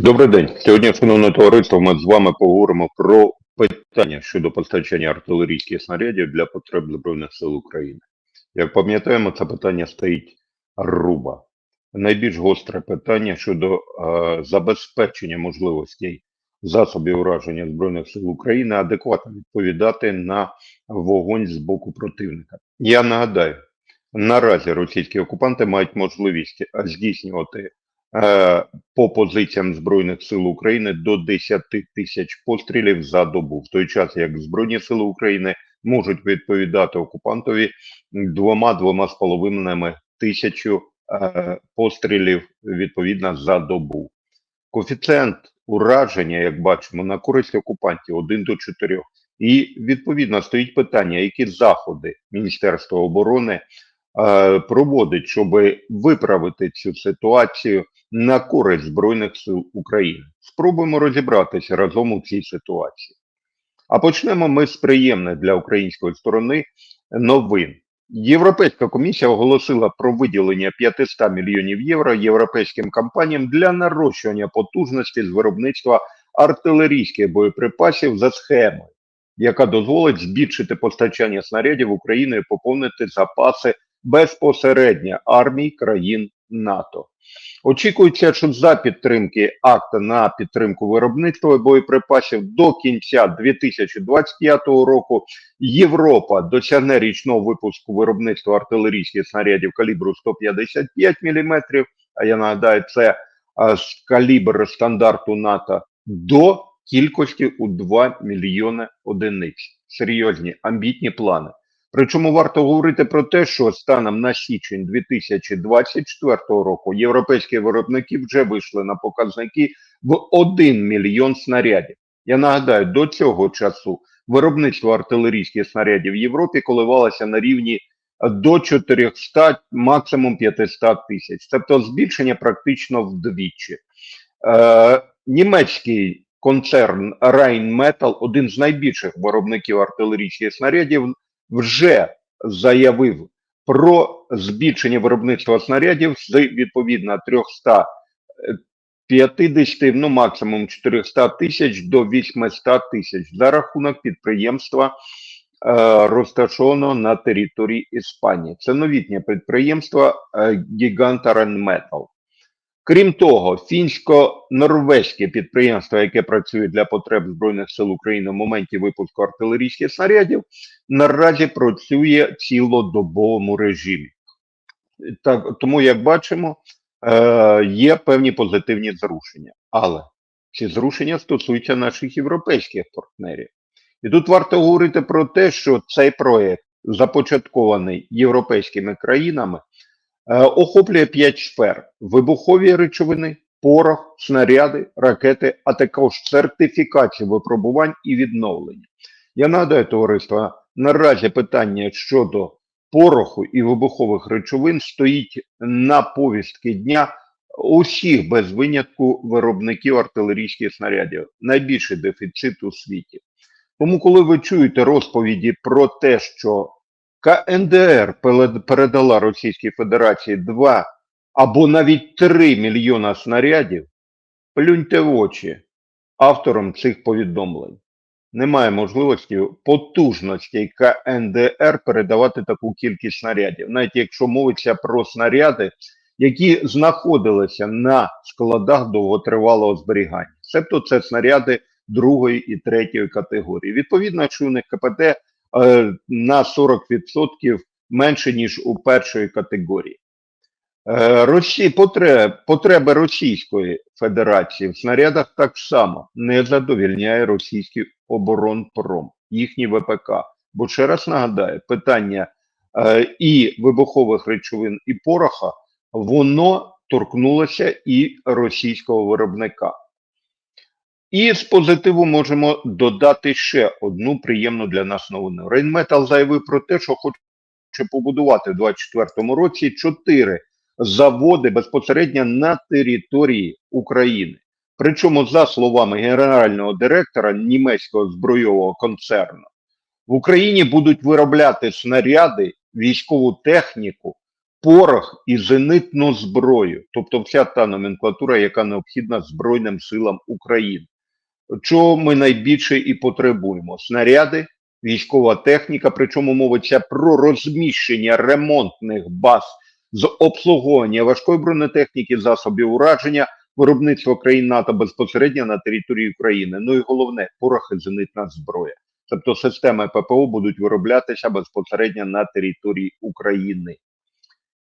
Добрий день. Сьогодні, шановне товариство, ми з вами поговоримо про питання щодо постачання артилерійських снарядів для потреб Збройних сил України. Як пам'ятаємо, це питання стоїть руба. Найбільш гостре питання щодо е, забезпечення можливостей засобів ураження Збройних сил України адекватно відповідати на вогонь з боку противника. Я нагадаю, наразі російські окупанти мають можливість здійснювати по позиціям Збройних сил України до 10 тисяч пострілів за добу, в той час як Збройні сили України можуть відповідати окупантові двома-двома з половинами тисячу е, пострілів відповідно за добу. Коефіцієнт ураження, як бачимо, на користь окупантів 1 до 4. І відповідно стоїть питання, які заходи Міністерства оборони е, проводить, щоб виправити цю ситуацію на користь Збройних сил України. Спробуємо розібратися разом у цій ситуації. А почнемо ми з приємних для української сторони новин. Європейська комісія оголосила про виділення 500 мільйонів євро європейським компаніям для нарощування потужності з виробництва артилерійських боєприпасів за схемою, яка дозволить збільшити постачання снарядів України і поповнити запаси безпосередньо армій країн НАТО. Очікується, що за підтримки акта на підтримку виробництва боєприпасів до кінця 2025 року Європа досягне річного випуску виробництва артилерійських снарядів калібру 155 мм, а я нагадаю, це калібр стандарту НАТО до кількості у 2 мільйони одиниць. Серйозні амбітні плани. Причому варто говорити про те, що станом на січень 2024 року європейські виробники вже вийшли на показники в 1 мільйон снарядів. Я нагадаю, до цього часу виробництво артилерійських снарядів в Європі коливалося на рівні до 400, максимум 500 тисяч, тобто збільшення практично вдвічі. Е, німецький концерн Rheinmetall, один з найбільших виробників артилерійських снарядів, вже заявив про збільшення виробництва снарядів з відповідно 350, ну максимум 400 тисяч до 800 тисяч за рахунок підприємства, е, розташованого на території Іспанії. Це новітнє підприємство е, Гіганта Rheinmetall. Крім того, фінсько-норвезьке підприємство, яке працює для потреб Збройних сил України в моменті випуску артилерійських снарядів, наразі працює в цілодобовому режимі. Так, тому, як бачимо, е, є певні позитивні зрушення. Але ці зрушення стосуються наших європейських партнерів. І тут варто говорити про те, що цей проект, започаткований європейськими країнами, охоплює п'ять сфер: вибухові речовини, порох, снаряди, ракети, а також сертифікацію випробувань і відновлення. Я нагадаю, товариство, наразі питання щодо пороху і вибухових речовин стоїть на повістки дня усіх без винятку виробників артилерійських снарядів. Найбільший дефіцит у світі. Тому, коли ви чуєте розповіді про те, що КНДР передала Російській Федерації 2 або навіть 3 мільйона снарядів, плюньте в очі авторам цих повідомлень. Немає можливості потужності КНДР передавати таку кількість снарядів, навіть якщо мовиться про снаряди, які знаходилися на складах довготривалого зберігання. Себто це снаряди другої і третьої категорії. Відповідно, що у них КПД на 40% менше, ніж у першої категорії. Е, Росі, потреб, потреби Російської Федерації в снарядах так само не задовільняє російський оборонпром, їхній ВПК. Бо ще раз нагадаю, питання е, і вибухових речовин, і пороха, воно торкнулося і російського виробника. І з позитиву можемо додати ще одну приємну для нас новину. Рейнметал заявив про те, що хоче побудувати в 2024 році чотири заводи безпосередньо на території України. Причому, за словами генерального директора німецького збройового концерну, в Україні будуть виробляти снаряди, військову техніку порох і зенитну зброю, тобто вся та номенклатура, яка необхідна Збройним силам України. Чого ми найбільше і потребуємо? Снаряди, військова техніка, причому мовиться про розміщення ремонтних баз з обслуговування важкої бронетехніки, засобів ураження, виробництво країн НАТО безпосередньо на території України. Ну і головне порох і зенитна зброя. Тобто системи ППО будуть вироблятися безпосередньо на території України.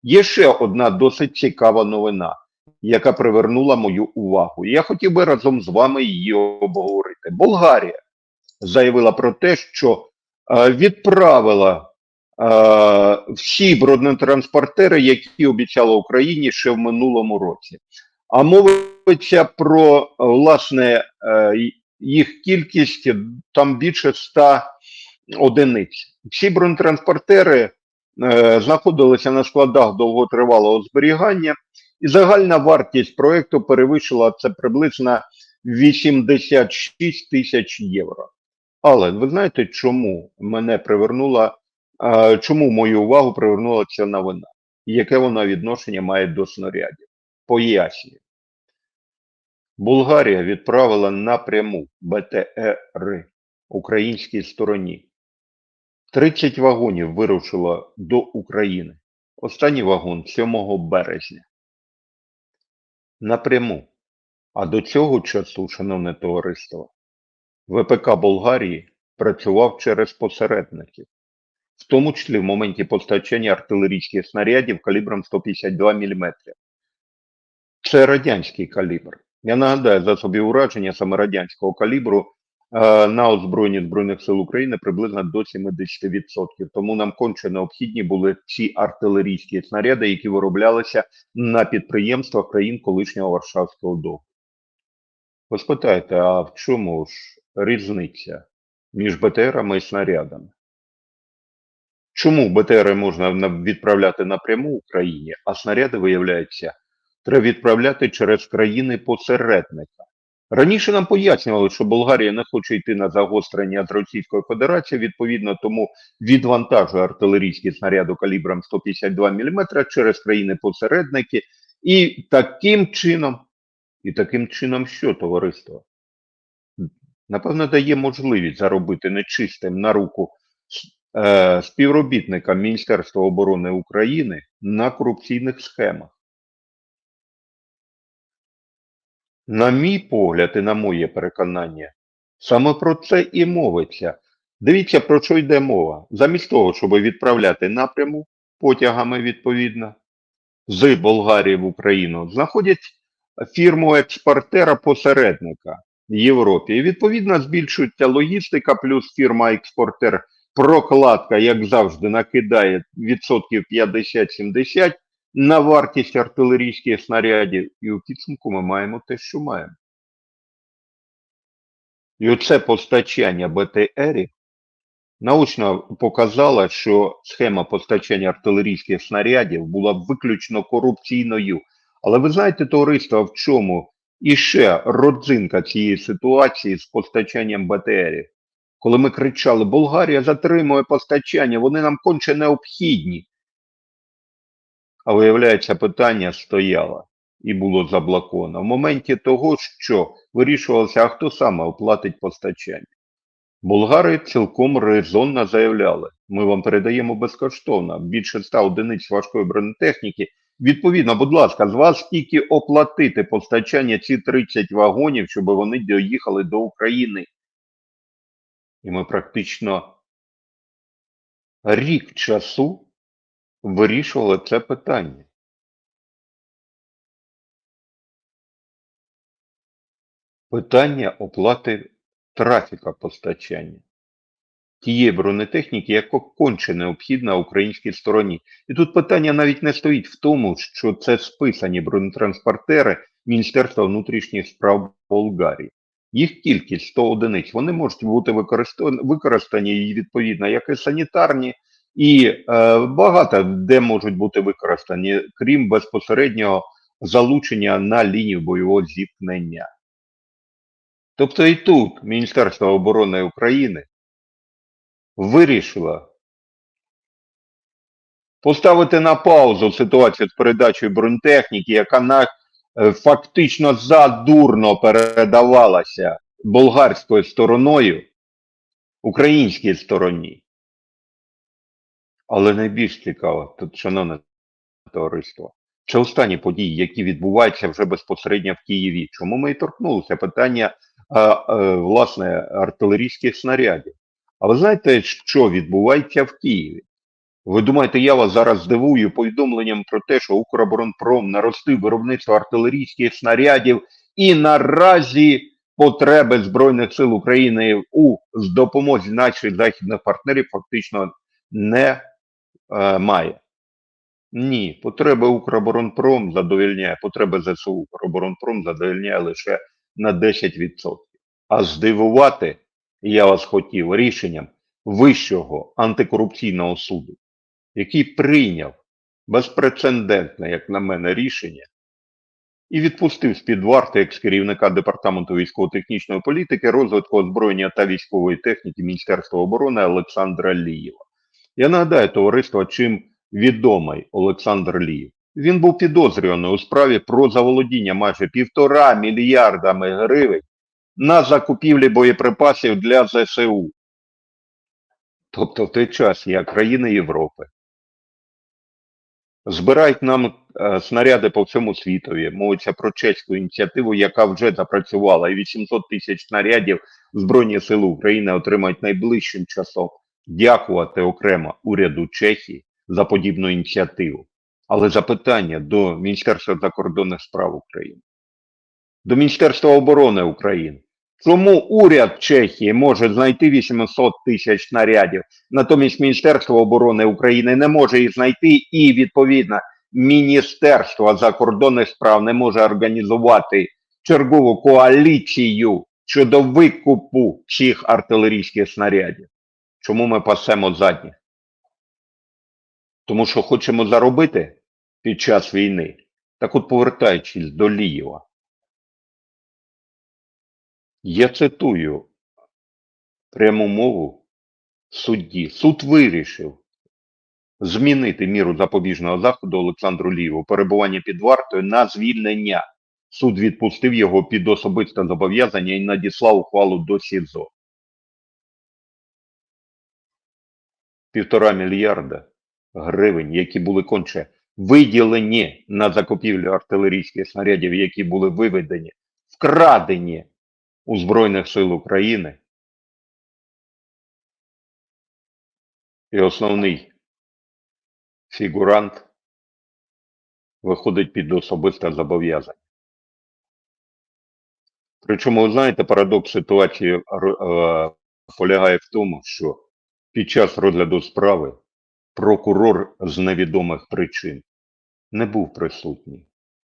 Є ще одна досить цікава новина, яка привернула мою увагу. Я хотів би разом з вами її обговорити. Болгарія заявила про те, що е, відправила е, всі бронетранспортери, які обіцяла Україні ще в минулому році. А мовиться про власне е, їх кількість там більше 100 одиниць. Всі бронетранспортери знаходилися на складах довготривалого зберігання, і загальна вартість проєкту перевищила це приблизно 86 тисяч євро. Але ви знаєте, чому мене привернула, е, чому мою увагу привернула ця новина? Яке вона відношення має до снарядів? Пояснюю. Болгарія відправила напряму БТР українській стороні. 30 вагонів вирушило до України. Останній вагон 7 березня. Напряму. А до цього часу, шановне товариство, ВПК Болгарії працював через посередників, в тому числі в моменті постачання артилерійських снарядів калібром 152 мм. Це радянський калібр. Я нагадаю, засобів ураження саме радянського калібру на озброєнні Збройних сил України приблизно до 70%. Тому нам конче необхідні були ці артилерійські снаряди, які вироблялися на підприємствах країн колишнього Варшавського договору. Ви спитаєте, а в чому ж різниця між БТРами і снарядами? Чому БТРи можна відправляти напряму Україні, а снаряди, виявляється, треба відправляти через країни-посередника? Раніше нам пояснювали, що Болгарія не хоче йти на загострення з Російською Федерацією, відповідно тому відвантажує артилерійські снаряди калібром 152 мм через країни-посередники, і таким чином, і таким чином що, товариство? Напевно, дає можливість заробити нечистим на руку е, співробітникам Міністерства оборони України на корупційних схемах. На мій погляд і на моє переконання, саме про це і мовиться. Дивіться, про що йде мова. Замість того, щоб відправляти напряму потягами відповідно з Болгарії в Україну, знаходять фірму експортера-посередника в Європі. І відповідно збільшується логістика, плюс фірма-експортер прокладка, як завжди, накидає відсотків 50-70 на вартість артилерійських снарядів, і у підсумку ми маємо те, що маємо. І оце постачання БТРів научно показало, що схема постачання артилерійських снарядів була виключно корупційною. Але ви знаєте, товариство, в чому іще родзинка цієї ситуації з постачанням БТРів? Коли ми кричали, Болгарія затримує постачання, вони нам конче необхідні. А виявляється, питання стояло і було заблоковано в моменті того, що вирішувалося, а хто саме оплатить постачання. Болгари цілком резонно заявляли, ми вам передаємо безкоштовно більше 100 одиниць важкої бронетехніки. Відповідно, будь ласка, з вас тільки оплатити постачання ці 30 вагонів, щоб вони доїхали до України. І ми практично рік часу вирішували це питання. Питання оплати трафіка постачання. Тієї бронетехніки, яка конче необхідна українській стороні. І тут питання навіть не стоїть в тому, що це списані бронетранспортери Міністерства внутрішніх справ Болгарії. Їх кількість 100 одиниць, вони можуть бути використані, використані відповідно як і санітарні, і е, багато де можуть бути використані, крім безпосереднього залучення на лінію бойового зіткнення. Тобто і тут Міністерство оборони України вирішило поставити на паузу ситуацію з передачею бронетехніки, яка на, е, фактично задурно передавалася болгарською стороною українській стороні. Але найбільш цікаво, тут, шановне товариство, це останні події, які відбуваються вже безпосередньо в Києві. Чому ми і торкнулися питання а, власне артилерійських снарядів? А ви знаєте, що відбувається в Києві? Ви думаєте, я вас зараз здивую повідомленням про те, що Укроборонпром наростив виробництво артилерійських снарядів і наразі потреби Збройних сил України у допомозі наших західних партнерів фактично не е, має. Ні, потреби Укроборонпром задовільняє, потреби ЗСУ Укроборонпром задовільняє лише на 10%. А здивувати я вас хотів рішенням Вищого антикорупційного суду, який прийняв безпрецедентне, як на мене, рішення і відпустив з-під варти екс-керівника Департаменту військово-технічної політики, розвитку озброєння та військової техніки Міністерства оборони Олександра Лієва. Я нагадаю товариство, чим відомий Олександр Лієв. Він був підозрюваний у справі про заволодіння майже півтора мільярдами гривень на закупівлі боєприпасів для ЗСУ. Тобто в той час, як країни Європи збирають нам е, снаряди по всьому світові. Мовиться про чеську ініціативу, яка вже запрацювала, і 800 тисяч снарядів Збройні Сили України отримають найближчим часом. Дякувати окремо уряду Чехії за подібну ініціативу. Але запитання до Міністерства закордонних справ України, до Міністерства оборони України. Чому уряд Чехії може знайти 800 тисяч снарядів, натомість Міністерство оборони України не може їх знайти, і відповідно Міністерство закордонних справ не може організувати чергову коаліцію щодо викупу цих артилерійських снарядів? Чому ми пасемо задніх? Тому що хочемо заробити під час війни. Так от повертаючись до Лієва. Я цитую пряму мову судді. Суд вирішив змінити міру запобіжного заходу Олександру Лієву перебування під вартою на звільнення. Суд відпустив його під особисте зобов'язання і надіслав ухвалу до СІЗО. Півтора мільярда гривень, які були конче виділені на закупівлю артилерійських снарядів, які були виведені, вкрадені у Збройних сил України. І основний фігурант виходить під особисте зобов'язання. Причому, ви знаєте, парадокс ситуації е, полягає в тому, що під час розгляду справи прокурор з невідомих причин не був присутній.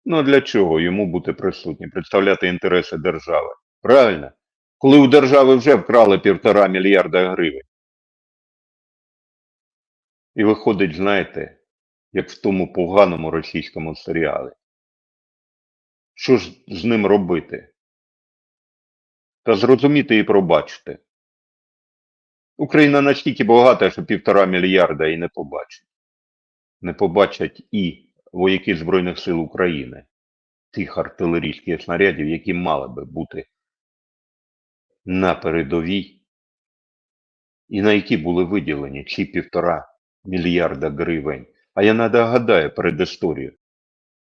Ну а для чого йому бути присутнім? Представляти інтереси держави. Правильно? Коли у держави вже вкрали півтора мільярда гривень. І виходить, знаєте, як в тому поганому російському серіалі. Що ж з ним робити? Та зрозуміти і пробачити. Україна настільки багата, що півтора мільярда і не побачить. Не побачать і вояки Збройних сил України тих артилерійських снарядів, які мали би бути на передовій, і на які були виділені ці півтора мільярда гривень. А я нагадаю перед історією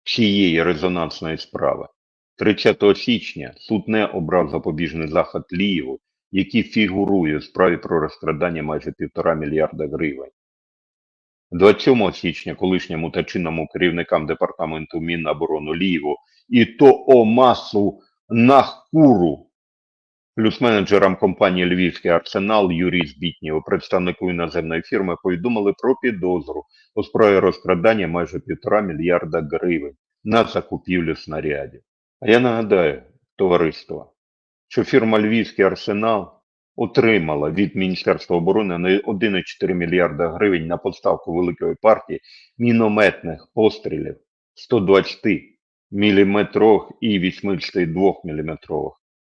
цієї резонансної справи. 30 січня суд не обрав запобіжний заход Лієву, який фігурує в справі про розкрадання майже півтора мільярда гривень. 27 січня колишньому та чинному керівникам департаменту Міноборони Лієву і ТОО масу Нахкуру Плюс менеджерам компанії Львівський арсенал Юрій Збітнєв, представнику іноземної фірми, повідомили про підозру у справі розкрадання майже півтора мільярда гривень на закупівлю снарядів. А я нагадаю, товариство, що фірма Львівський арсенал отримала від Міністерства оборони на 1,4 мільярда гривень на поставку великої партії мінометних пострілів 120 мм і 82 мм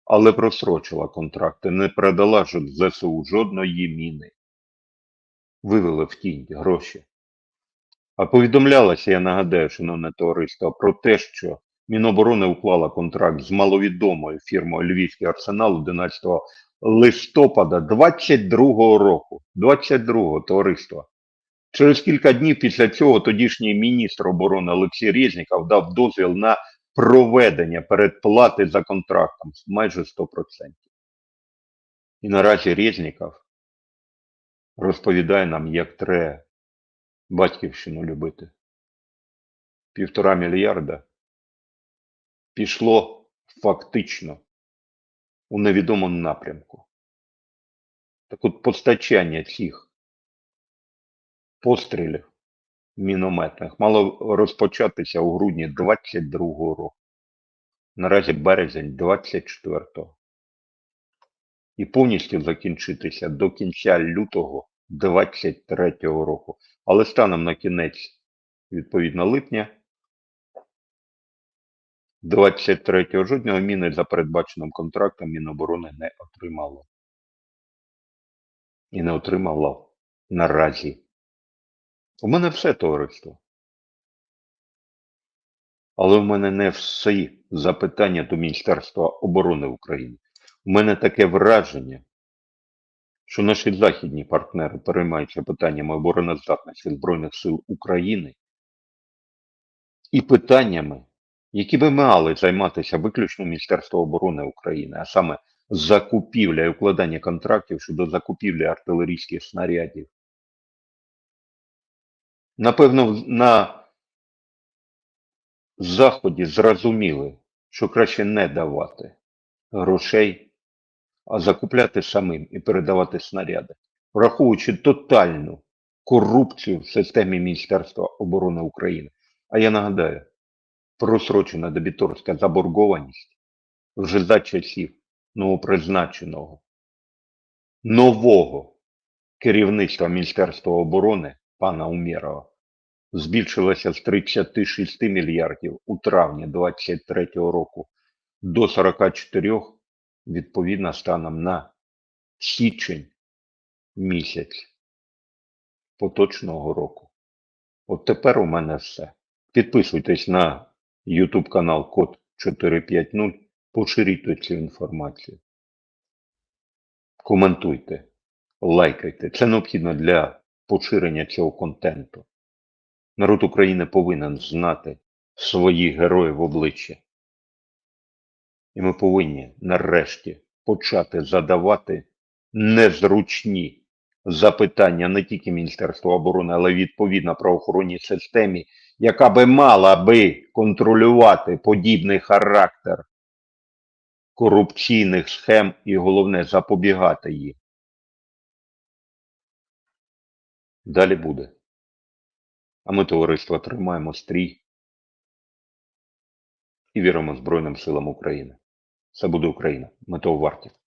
але просрочила контракти, не передала ЗСУ жодної міни. Вивели в тінь гроші. А повідомлялося, я нагадаю, шановне товариство, про те, що Міноборони уклала контракт з маловідомою фірмою Львівський арсенал 11 листопада 22 року. 22 товариство. Через кілька днів після цього тодішній міністр оборони Олексій Резніков дав дозвіл на проведення передплати за контрактом майже 100%. І наразі Резніков розповідає нам, як треба батьківщину любити. Півтора мільярда пішло фактично у невідомому напрямку. Так от постачання цих пострілів мінометних мало розпочатися у грудні 22 року. Наразі березень 24-го. І повністю закінчитися до кінця лютого 23-го року. Але станом на кінець, відповідно, липня 23 жодного міни за передбаченим контрактом Міноборони не отримало. І не отримало наразі. У мене все товариство. Але в мене не всі запитання до Міністерства оборони України. У мене таке враження, що наші західні партнери переймаються питаннями обороноздатності Збройних сил України і питаннями, які би мали займатися виключно Міністерство оборони України, а саме закупівля і укладання контрактів щодо закупівлі артилерійських снарядів. Напевно, на Заході зрозуміли, що краще не давати грошей, а закупляти самим і передавати снаряди, враховуючи тотальну корупцію в системі Міністерства оборони України. А я нагадаю, просрочена дебіторська заборгованість вже за часів новопризначеного нового керівництва Міністерства оборони пана Умєрова збільшилася з 36 мільярдів у травні 2023 року до 44 відповідно станом на січень місяць поточного року. От тепер у мене все. Підписуйтесь на YouTube канал Код 450, поширюйте цю інформацію. Коментуйте, лайкайте. Це необхідно для поширення цього контенту. Народ України повинен знати своїх героїв в обличчя. І ми повинні нарешті почати задавати незручні запитання не тільки Міністерства оборони, але й відповідно правоохоронній системі, яка би мала би контролювати подібний характер корупційних схем і головне запобігати їм. Далі буде. А ми, товариство, тримаємо стрій і віримо Збройним силам України. Це буде Україна. Ми того.